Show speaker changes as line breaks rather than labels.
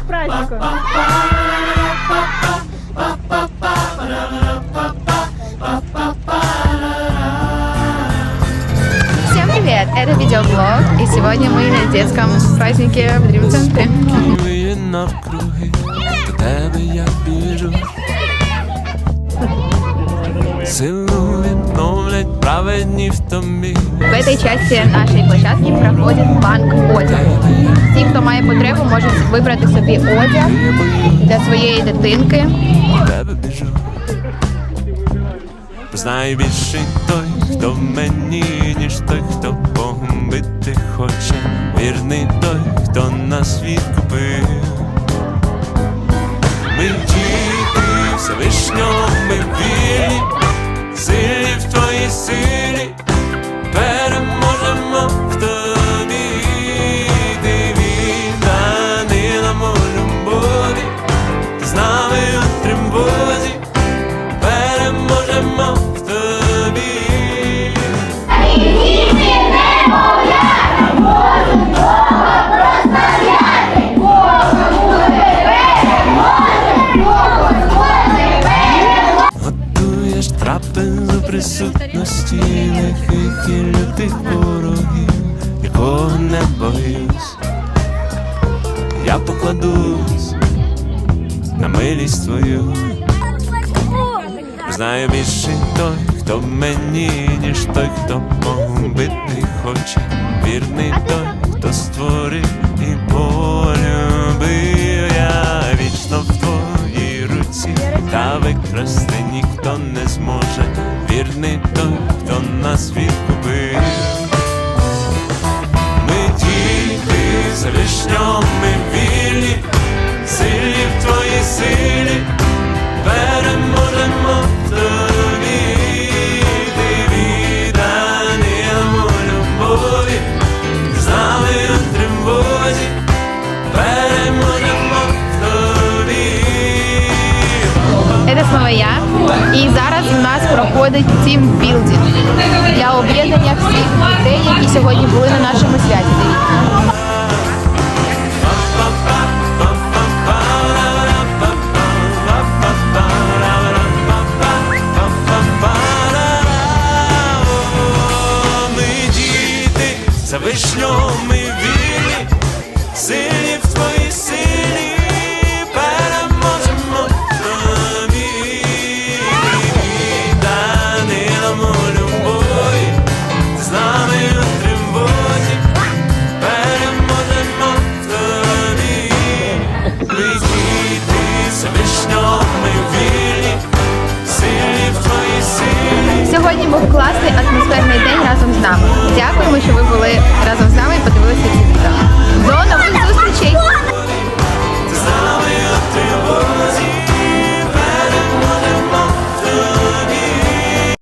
Дякую. Всем привет! Это видеоблог, и сегодня мы на детском празднике в Дрим-центре.
Милує навкруги, до тебе я біжу. Силу відновлять праведні в
этой части нашей площадки проходит банк одягу. Ті, хто має потребу, можуть вибрати собі одяг для своєї дитинки.
тебе біжу. Знай той, хто в мені, ніж той, хто погубити хоче. Вірний той, хто нас відкупив. Присутності лихих і лютих ворогів, якого не боюсь. Я покладусь на милість твою. Знаю більше той, хто мені, ніж той, хто погубити хоче. Вірний той, та викрасти ніхто не зможе. Вірний той, хто нас відкупив. Ми діти Всевишнього, ми вільні, сильні в твоїй силі,
проходить тімбілдинг для об'єднання всіх дітей, які сьогодні були на нашому святі.
Ми діти, за вишньом ми вільні, сильні в твоїй
класний